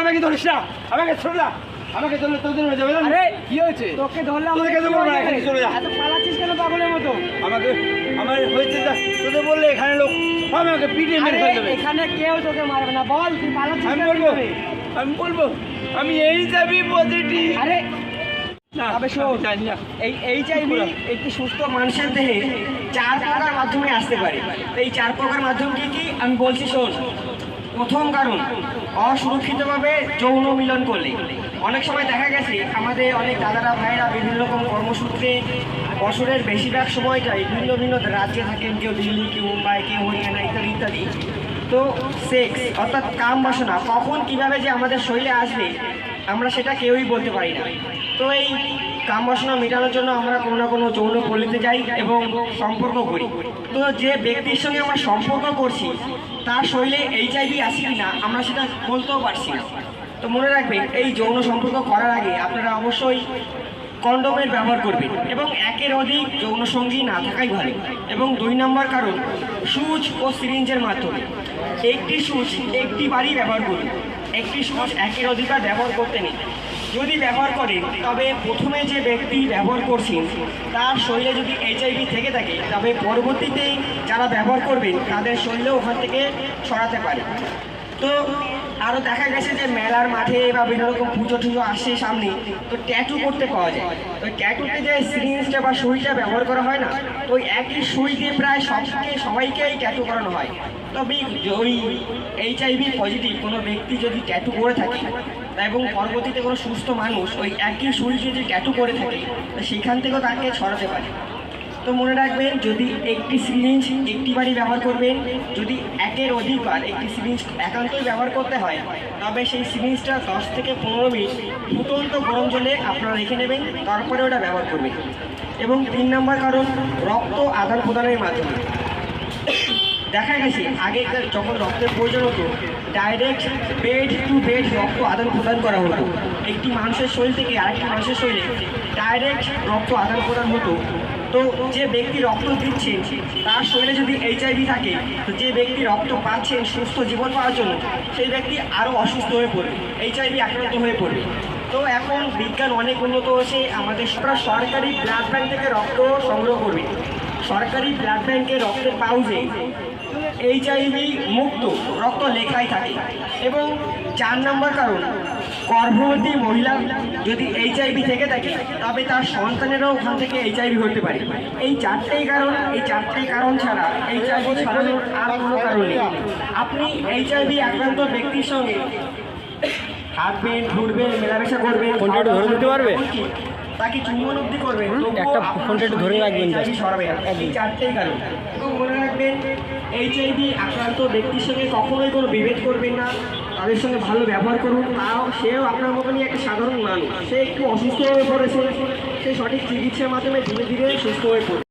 আমাকে ধরিস না। আমাকে ছোট না। আমাকে ধরলে তোদের কি হয়েছে? তোকে ধরলে আমাকে কেন বলব এখানে চলে এত পালাচ্ছিস কেন পাগলের মতো? আমাকে আমার হয়েছে যা। তোদের বললে এখানে লোক আমাকে পিটে মেরে ফেলে দেবে। এখানে কেউ তোকে মারবে না। বল তুই পালাচ্ছিস আমি বলব আমি বলব আমি এই যাবি পজিটিভ আরে এই এইচআইভি একটি সুস্থ মানুষের দেহে চার প্রকার মাধ্যমে আসতে পারে। এই চার প্রকার মাধ্যম কি কি? আমি বলছি শোন প্রথম কারণ অসুরক্ষিতভাবে যৌন মিলন করলে। অনেক সময় দেখা গেছে আমাদের অনেক দাদারা ভাইরা বিভিন্ন রকম কর্মসূত্রে বছরের বেশিরভাগ সময়টাই ভিন্ন ভিন্ন রাজ্যে থাকেন কেউ দিল্লি কেউ মুম্বাই কেউ হরিয়ানা ইত্যাদি ইত্যাদি। তো সেক্স অর্থাৎ কাম বাসনা, কখন কীভাবে যে আমাদের শরীরে আসবে, আমরা সেটা কেউই বলতে পারি না। তো এই কাম বাসনা মেটানোর জন্য আমরা কোনো না কোনো যৌন পল্লীতে যাই এবং সম্পর্ক করি। তো যে ব্যক্তির সঙ্গে আমরা সম্পর্ক করছি, তার শরীরে এইচআইভি আছে কি না আমরা সেটা বলতেও পারছি না। তো মনে রাখবেন, এই যৌন সম্পর্ক করার আগে আপনারা অবশ্যই কন্ডোমের ব্যবহার করবেন এবং একের অধিক যৌন সঙ্গী না থাকাই ভালো। এবং দুই নম্বর কারণ, সুচ ও সিরিঞ্জের মাধ্যমে। একটি সুচ একটি বারই ব্যবহার করুন। একটি সুচ একের অধিকার ব্যবহার করতে নেই। যদি ব্যবহার করেন, তবে প্রথমে যে ব্যক্তি ব্যবহার করছেন, তার শরীরে যদি এইচআইভি থেকে থাকে, তবে পরবর্তীতে যারা ব্যবহার করবেন, তাদের শরীরেও ওখান থেকে ছড়াতে পারে। তো আরও দেখা গেছে যে মেলার মাঠে বা বিভিন্ন রকম পুজো টুজো আসে সামনে, তো ট্যাটু করতে পাওয়া যায়। তো ট্যাটুতে যে সিরিঞ্জটা বা সুইটা ব্যবহার করা হয় না, তো ওই একই সুই দিয়ে প্রায় সবকে, সবাইকেই ট্যাটু করানো হয়। তবে ওই এইচআইভি পজিটিভ কোনো ব্যক্তি যদি ট্যাটু করে থাকে এবং পরবর্তীতে কোনো সুস্থ মানুষ ওই একই সুই যদি ট্যাটু করে থাকে, তো সেখান থেকেও তাকে ছড়াতে পারে। মনে রাখবেন, যদি একটি সিরিঞ্জ একটি বারই ব্যবহার করবেন, যদি একের অধিকবার একটি সিরিঞ্জ একান্তই ব্যবহার করতে হয়, তবে সেই সিরিঞ্জটা দশ থেকে পনেরো মিনিট ফুটন্ত গরম জলে আপনারা রেখে নেবেন, তারপরে ওটা ব্যবহার করবেন। এবং তিন নম্বর কারণ, রক্ত আদান প্রদানের মাধ্যমে। দেখা গেছে, আগে যখন রক্তের প্রয়োজন হতো ডাইরেক্ট বেড টু বেড রক্ত আদান প্রদান করা হতো। একটি মানুষের শরীর থেকে আরেকটি মানুষের শরীরে ডাইরেক্ট রক্ত আদান প্রদান হতো। তো যে ব্যক্তি রক্ত দিচ্ছেন তার শরীরে যদি এইচআইভি থাকে, তো যে ব্যক্তি রক্ত পাচ্ছেন সুস্থ জীবন পাওয়ার জন্য, সেই ব্যক্তি আরও অসুস্থ হয়ে পড়বে এইচআইভি আক্রান্ত হয়ে পড়বে। তো এখন বিজ্ঞান অনেক উন্নত হয়েছে, আমাদের সর- সরকারি ব্লাড ব্যাংক থেকে রক্ত সংগ্রহ করবে। সরকারি ব্লাড ব্যাংকে রক্তের পাউজে এইচআইভি মুক্ত রক্ত লেখাই থাকে। এবং চার নম্বর কারণ গর্ভবতী মহিলা যদি এইচআইভি থেকে থাকে তবে তার সন্তানেরও ওখান থেকে এইচআইভি হতে পারে। এই চারটেই কারণ এই চারটেই কারণ ছাড়া এইচআইভি ছড়ানোর আর কোনো কারণ নেই। আপনি এইচআইভি আক্রান্ত ব্যক্তির সঙ্গে হাঁটবেন ঘুরবেন মেলামেশা করবেন ফোনটা ধরে দিতে পারবে? তাকে চুম্বন অব্দি করবেন একটা ফোনটা একটু ধরে রাখবেন। এই চারটেই কারণ। এবং মনে রাখবেন এইচআইভি আক্রান্ত ব্যক্তির সঙ্গে কখনোই কোনো বিভেদ করবেন না। তাদের সঙ্গে ভালো ব্যবহার করুন তাও সেও আপনার মতনই একটা সাধারণ মানুষ। সে একটু অসুস্থ হয়ে পড়েছে, সে সঠিক চিকিৎসার মাধ্যমে ধীরে ধীরে সুস্থ হয়ে পড়বে